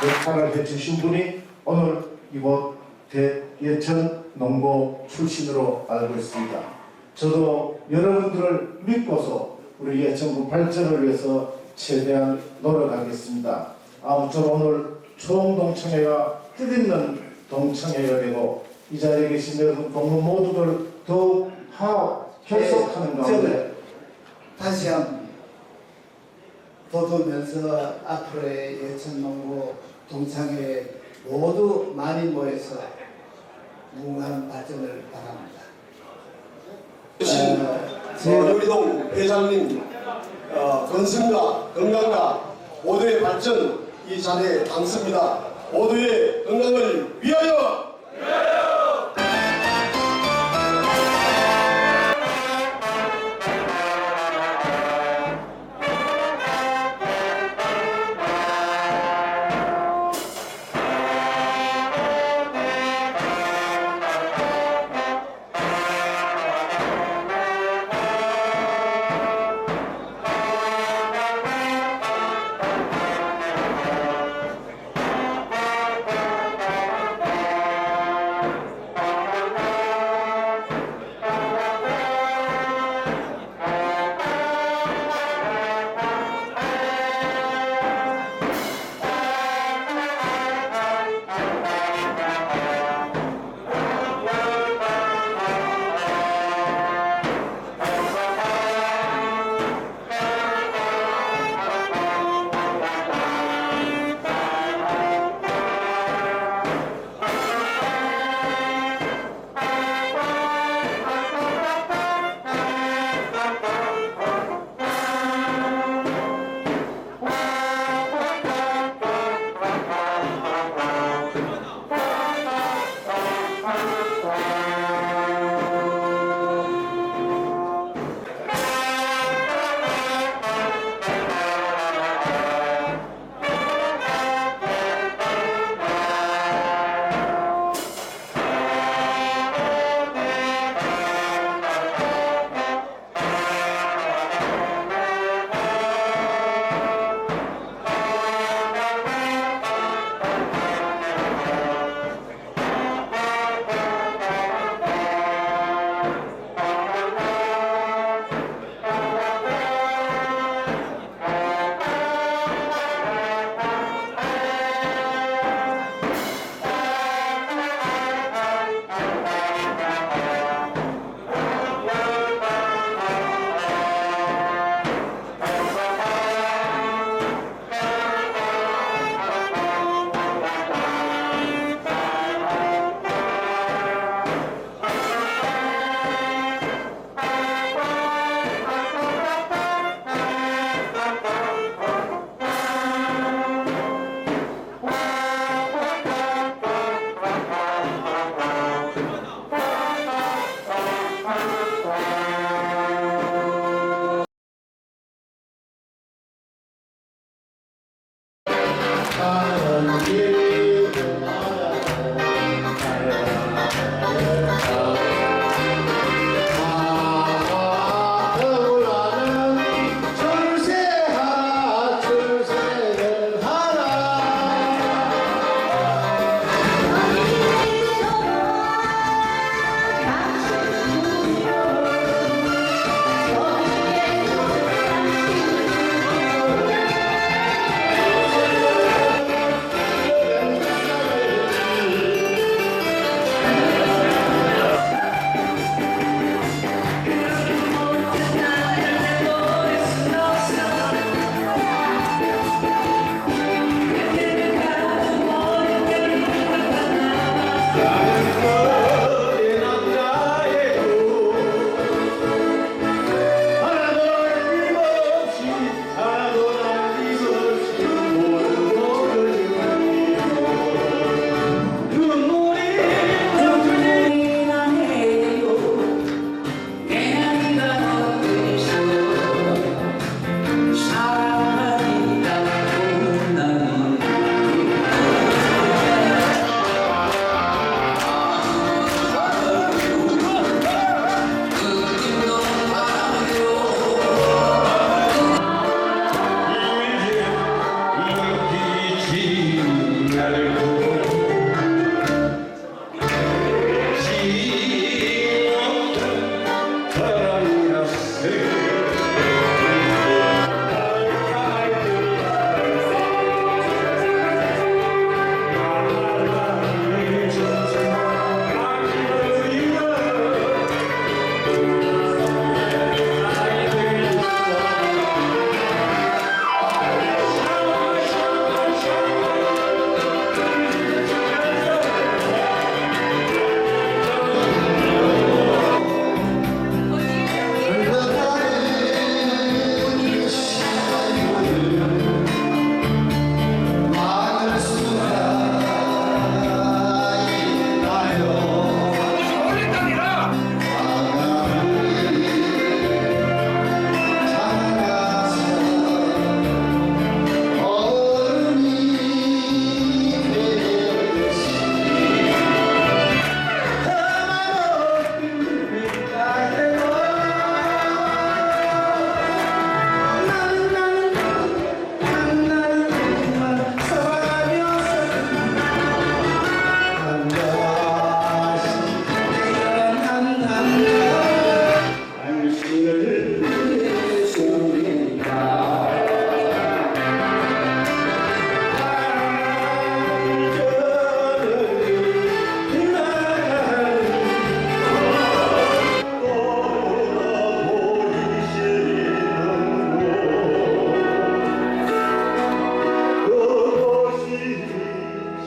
큰 역할을 해주신 분이 오늘 이곳 대예천 농고 출신으로 알고 있습니다. 저도 여러분들을 믿고서 우리 예천군 발전을 위해서 최대한 노력하겠습니다. 아무쪼록 오늘 총동청회가 뜻있는 동청회가 되고 이 자리에 계신 여러분 동무 모두들 더욱 하 결속하는 네, 가운데 다시 한번 돋우면서 앞으로의 예천농구 동창회 모두 많이 모여서 무궁한 발전을 바랍니다. 어, 제 우리동 회장님 어, 건승과 건강과 모두의 발전 이 자리에 담습니다. 모두의 건강을 위하여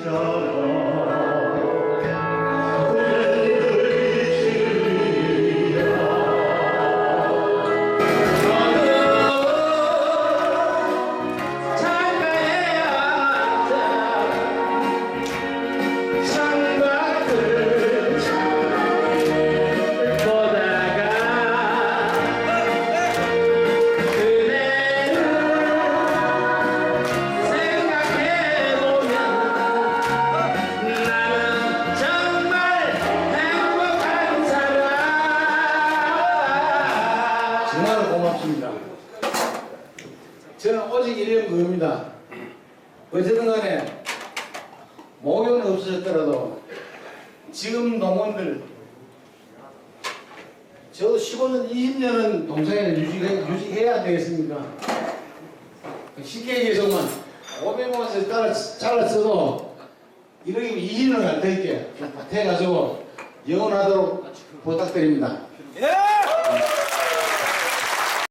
Oh. 없습니다. 저는 오직 이런 겁니다. 어쨌든 간에 목욕은 없어졌더라도 지금 농원들 저도 15년, 20년은 동생을 유지해, 유지해야 되겠습니까? 쉽게 얘기해서만 500만원씩 따라, 잘라 써도 이러면 20년을 안 될게 밭에 가지고 영원하도록 부탁드립니다. 예!